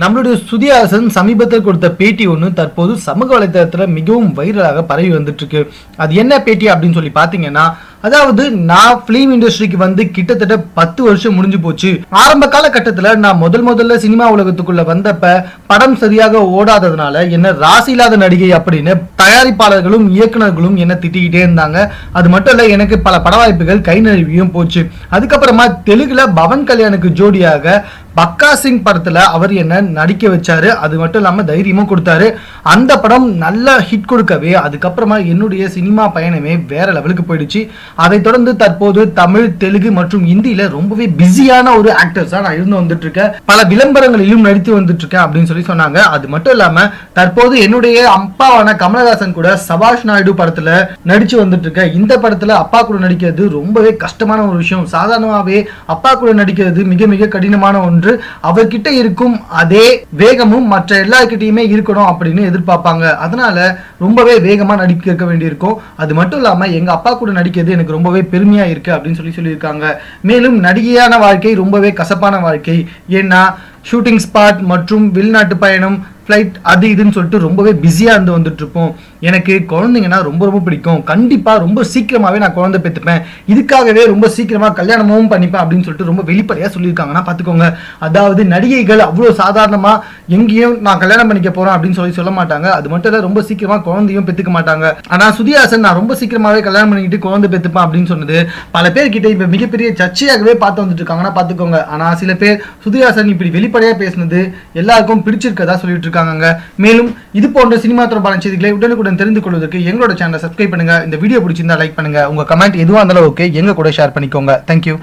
நம்மளுடைய சுதியாசன் சமீபத்தில் கொடுத்த பேட்டி ஒன்று தற்போது சமூக வலைதளத்தில் மிகவும் வைரலாக பரவி வந்துட்டு இருக்கு அது என்ன பேட்டி அப்படின்னு சொல்லி பார்த்தீங்கன்னா அதாவது நான் ஃபிலிம் இண்டஸ்ட்ரிக்கு வந்து கிட்டத்தட்ட பத்து வருஷம் முடிஞ்சு போச்சு. ஆரம்ப காலகட்டத்தில் நான் முதல் முதல்ல சினிமா உலகத்துக்குள்ள வந்தப்ப படம் சரியாக ஓடாததுனால என்ன ராசி இல்லாத நடிகை அப்படின்னு தயாரிப்பாளர்களும் இயக்குனர்களும் என்ன திட்டிக்கிட்டே இருந்தாங்க. அது மட்டும் இல்லை எனக்கு பல பட வாய்ப்புகள் கை நழுவியும் போச்சு. அதுக்கப்புறமா தெலுங்குல பவன் கல்யாணுக்கு ஜோடியாக பக்கா சிங் படத்துல அவர் என்ன நடிக்க வச்சாரு அது மட்டும் இல்லாம தைரியமும் கொடுத்தாரு. அந்த படம் நல்ல ஹிட் கொடுக்கவே அதுக்கப்புறமா என்னுடைய சினிமா பயணமே வேற லெவலுக்கு போயிடுச்சு. அதை தொடர்ந்து தற்போது தமிழ் தெலுங்கு மற்றும் இந்தியில ரொம்பவே பிஸியான ஒரு ஆக்டர்ஸா நான் இருந்து வந்துட்டு இருக்கேன் பல விளம்பரங்களிலும் நடித்து வந்துட்டு இருக்கேன் அப்படின்னு சொல்லி சொன்னாங்க. அது மட்டும் இல்லாம தற்போது என்னுடைய அப்பாவான கமலஹாசன் கூட சபாஷ் நாயுடு படத்துல நடிச்சு வந்துட்டு இருக்கேன் இந்த படத்துல அப்பா கூட நடிக்கிறது ரொம்பவே கஷ்டமான ஒரு விஷயம். சாதாரணமாவே அப்பா கூட நடிக்கிறது மிக மிக கடினமான ஒன்று. அவர்கிட்ட இருக்கும் அதே வேகமும் மற்ற எல்லார்கிட்டயுமே இருக்கணும் அப்படின்னு எதிர்பார்ப்பாங்க. அதனால ரொம்பவே வேகமா நடிக்க இருக்க வேண்டியிருக்கும். அது மட்டும் இல்லாம எங்க அப்பா கூட நடிக்கிறது எனக்கு ரொம்பவே பெருமையா இருக்கு அப்படின்னு சொல்லி சொல்லியிருக்காங்க. மேலும் நடிகையான வாழ்க்கை ரொம்பவே கசப்பான வாழ்க்கை. ஏன்னா ஷூட்டிங் ஸ்பாட் மற்றும் வெளிநாட்டு பயணம் ஃப்ளைட் அது இதுன்னு சொல்லிட்டு ரொம்பவே பிஸியாக இருந்து வந்துட்டு இருப்போம் எனக்கு குழந்தைங்கன்னா ரொம்ப ரொம்ப பிடிக்கும். கண்டிப்பாக ரொம்ப சீக்கிரமாகவே நான் குழந்தை பெற்றுப்பேன். இதுக்காகவே ரொம்ப சீக்கிரமாக கல்யாணமும் பண்ணிப்பேன் அப்படின்னு சொல்லிட்டு ரொம்ப வெளிப்படையாக சொல்லியிருக்காங்கன்னா பார்த்துக்கோங்க. அதாவது நடிகைகள் அவ்வளோ சாதாரணமாக எங்கேயும் நான் கல்யாணம் பண்ணிக்க போகிறேன் அப்படின்னு சொல்லி சொல்ல மாட்டாங்க. அது மட்டும் இல்லை ரொம்ப சீக்கிரமாக குழந்தையும் பெற்றுக்க மாட்டாங்க. ஆனால் சுதியாசன் நான் ரொம்ப சீக்கிரமாகவே கல்யாணம் பண்ணிக்கிட்டு குழந்தை பெற்றுப்பேன் அப்படின்னு சொன்னது பல பேர்கிட்ட இப்போ மிகப்பெரிய சர்ச்சையாகவே பார்த்து வந்துட்டு இருக்காங்கன்னா பார்த்துக்கோங்க. ஆனால் சில பேர் சுதியாசன் இப்படி வெளிப்படையாக பேசினது எல்லாருக்கும் பிடிச்சிருக்கதா சொல்லிட்டு இருக்காங்க. மேலும் இது போன்ற சினிமா தொடர்பான செய்திகளை உடனுக்குடன் தெரிந்து கொள்வதற்கு எங்களோட சேனலை சப்ஸ்கிரைப் பண்ணுங்க. இந்த வீடியோ பிடிச்சிருந்தா லைக் பண்ணுங்க. உங்க கமெண்ட் எதுவாக இருந்தாலும் ஓகே எங்க கூட ஷேர் பண்ணிக்கோங்க. தேங்க்யூ